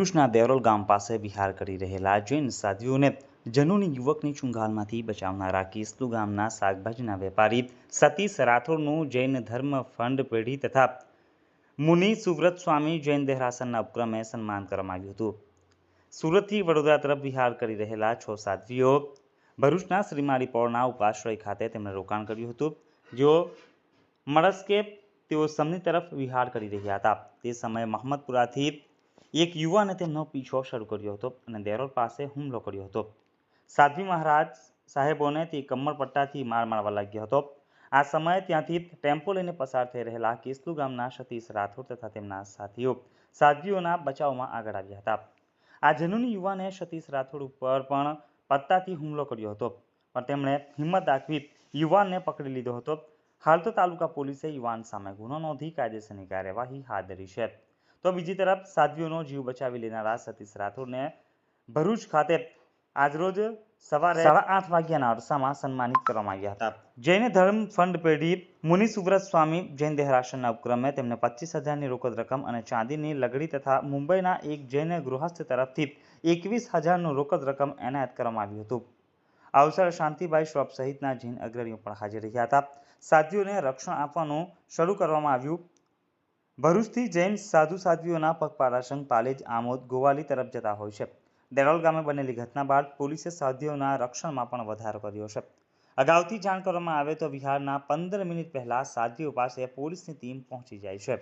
ભરૂચના દેરોલ ગામ પાસે વિહાર કરી રહેલા જૈન સાધ્વીઓને જનોની યુવકની ચુંગાલમાંથી બચાવનારા કેસલુ ગામના શાકભાજીના વેપારી સતીશ રાઠોડનું જૈન ધર્મ ફંડ પેઢી તથા મુનિ સુવ્રત સ્વામી જૈન દેહરાસનના ઉપક્રમે સન્માન કરવામાં આવ્યું હતું. સુરતથી વડોદરા તરફ વિહાર કરી રહેલા છ સાધ્વીઓ ભરૂચના શ્રીમાળી પોળના ઉપાશ્રય ખાતે તેમણે રોકાણ કર્યું હતું. જેઓ મળસ્કે તેઓ સમની તરફ વિહાર કરી રહ્યા હતા. તે સમયે મહમ્મદપુરાથી એક યુવાને તેમનો પીછો શરૂ કર્યો હતો અને દેરોલ પાસે હુમલો કર્યો હતો. સાધ્વી મહારાજ સાહેબોને તે કમરપટ્ટાથી માર મારવા લાગ્યો હતો. આ સમયે ત્યાંથી ટેમ્પો લઈને પસાર થઈ રહેલા કેસલુ ગામના સતીશ રાઠોડ તથા તેમના સાથીઓ સાધ્વીઓના બચાવમાં આગળ આવ્યા હતા. આ જનુની યુવાને સતીશ રાઠોડ ઉપર પણ પત્તાથી હુમલો કર્યો હતો. પણ તેમણે હિંમત દાખવી યુવાનને પકડી લીધો હતો. હાલ તો તાલુકા પોલીસે યુવાન સામે ગુનો નોંધી કાયદેસરની કાર્યવાહી હાથ ધરી છે. તો બીજી તરફ સાધ્વીઓનો જીવ બચાવી લેનારા સતીશ રાઠોડને ભરૂચ ખાતે આજરોજ સવારે સાડા આઠ વાગ્યાના અરસામાં સન્માનિત કરવામાં આવ્યા હતા. જૈન ધર્મ ફંડ પેઢી મુનિ સુવ્રત સ્વામી જૈન દેહરાશનના ઉપક્રમે તેમને પચીસ હજારની રોકડ રકમ અને ચાંદીની લગડી તથા મુંબઈના એક જૈન ગૃહસ્થ તરફથી એકવીસ હજારનું રોકડ રકમ એનાયત કરવામાં આવ્યું હતું. અવસરે શાંતિભાઈ શ્રોફ સહિતના જૈન અગ્રણીઓ પણ હાજર રહ્યા હતા. સાધ્વીઓને રક્ષણ આપવાનું શરૂ કરવામાં આવ્યું. ભરૂચથી જૈન સાધુ સાધ્વીઓના પગપાળા સંઘ પાલેજ આમોદ ગોવાલી તરફ જતા હોય છે. દેરોલ ગામે બનેલી ઘટના બાદ પોલીસે સાધ્વીઓના રક્ષણમાં પણ વધારો કર્યો છે. અગાઉથી જાણ કરવામાં આવે તો વિહારના પંદર મિનિટ પહેલાં સાધ્વીઓ પાસે પોલીસની ટીમ પહોંચી જાય છે.